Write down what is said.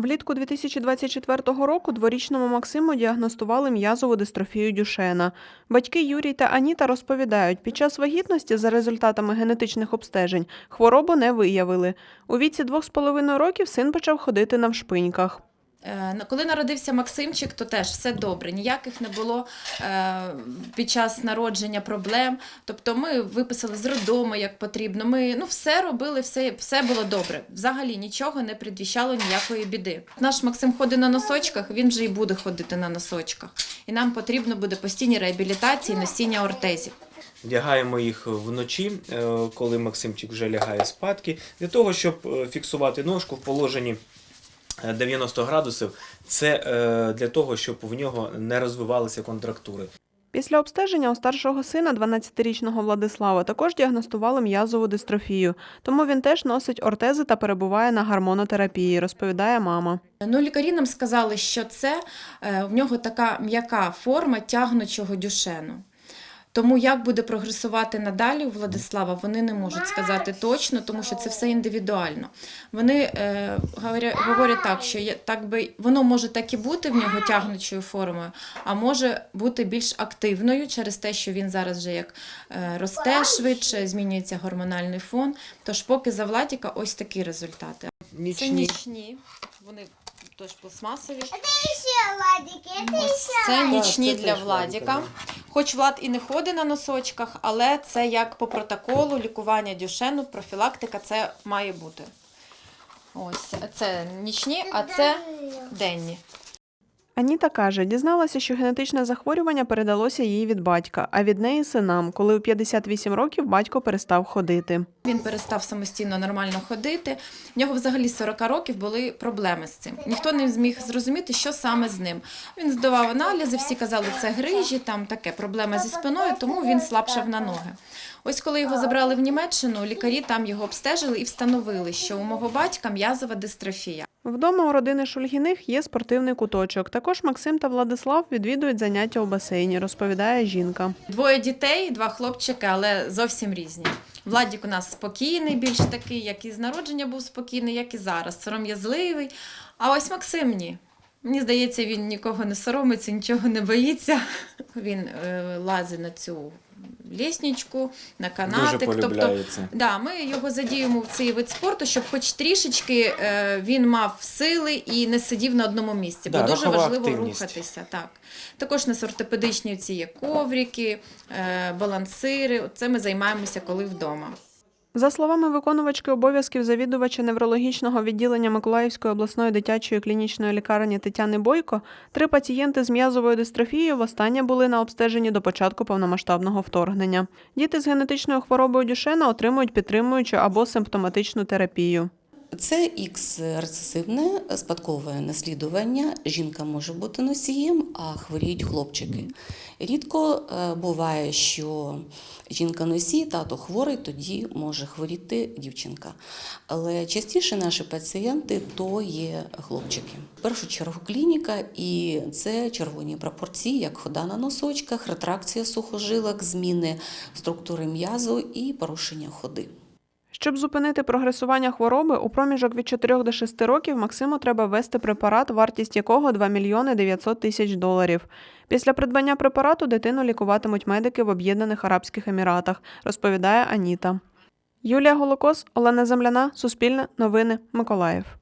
Влітку 2024 року дворічному Максиму діагностували м'язову дистрофію Дюшена. Батьки Юрій та Аніта розповідають, під час вагітності за результатами генетичних обстежень хворобу не виявили. У віці двох з половиною років син почав ходити навшпиньках. Е, Коли народився Максимчик, то теж все добре. Ніяких не було е, під час народження проблем. Тобто ми виписали з роддому, як потрібно. Ми ну, все робили, все, все було добре. Взагалі нічого не предвіщало ніякої біди. Наш Максим ходить на носочках, він же і буде ходити на носочках. І нам потрібно буде постійні реабілітації, носіння ортезів. Вдягаємо їх вночі, е, коли Максимчик вже лягає спадки, для того, щоб фіксувати ножку в положенні 90 градусів. Це е, для того, щоб в нього не розвивалися контрактури. Після обстеження у старшого сина, 12-річного Владислава, також діагностували м'язову дистрофію. Тому він теж носить ортези та перебуває на гормонотерапії, розповідає мама. Ну, лікарі нам сказали, що це е, в нього така м'яка форма тягнучого дюшену. Тому як буде прогресувати надалі у Владислава, вони не можуть сказати точно, тому що це все індивідуально. Вони е, говорять, говорять так, що є, так би воно може так і бути в нього тягнучою формою, а може бути більш активною через те, що він зараз вже як е, росте швидше, змінюється гормональний фон. Тож поки за Владіка ось такі результати. Це Нічні нічні, вони теж пластмасові. Ще Ось це нічні це для Владіка. Хоч Влад і не ходить на носочках, але це як по протоколу лікування дюшену, профілактика це має бути. Ось це нічні, а це денні. Аніта каже, дізналася, що генетичне захворювання передалося їй від батька, а від неї синам, коли у 58 років батько перестав ходити. Він перестав самостійно нормально ходити. В нього взагалі з 40 років були проблеми з цим. Ніхто не зміг зрозуміти, що саме з ним. Він здавав аналізи, всі казали, це грижі, там таке проблема зі спиною, тому він слабшав на ноги. Ось коли його забрали в Німеччину, лікарі там його обстежили і встановили, що у мого батька м'язова дистрофія. Вдома у родини Шульгіних є спортивний куточок. Також Максим та Владислав відвідують заняття у басейні, розповідає жінка. Двоє дітей, два хлопчики, але зовсім різні. Владік у нас спокійний, більш такий, як і з народження був спокійний, як і зараз, сором'язливий. А ось Максим ні. Мені здається, він нікого не соромиться, нічого не боїться. Він е, лазить на цю лісничку, на канатик. Дуже тобто. Да, ми його задіємо в цей вид спорту, щоб хоч трішечки е, він мав сили і не сидів на одному місці, Да, бо дуже важливо активність. рухатися. Так. Також у нас ортопедичні ці є коврики, е, балансири. Це ми займаємося коли вдома. За словами виконувачки обов'язків завідувача неврологічного відділення Миколаївської обласної дитячої клінічної лікарні Тетяни Бойко, три пацієнти з м'язовою дистрофією востаннє були на обстеженні до початку повномасштабного вторгнення. Діти з генетичною хворобою Дюшена отримують підтримуючу або симптоматичну терапію. Це ікс рецесивне спадкове наслідування. Жінка може бути носієм, а хворіють хлопчики. Рідко е, буває, що жінка носій, тато хворий, тоді може хворіти дівчинка. Але частіше наші пацієнти то є хлопчики. В першу чергу клініка, і це червоні пропорції, як хода на носочках, ретракція сухожилок, зміни структури м'язу і порушення ходи. Щоб зупинити прогресування хвороби, у проміжок від 4 до 6 років Максиму треба ввести препарат, вартість якого 2 мільйони 900 тисяч доларів. Після придбання препарату дитину лікуватимуть медики в Об'єднаних Арабських Еміратах, розповідає Аніта. Юлія Голокос, Олена Земляна, Суспільне, Новини, Миколаїв.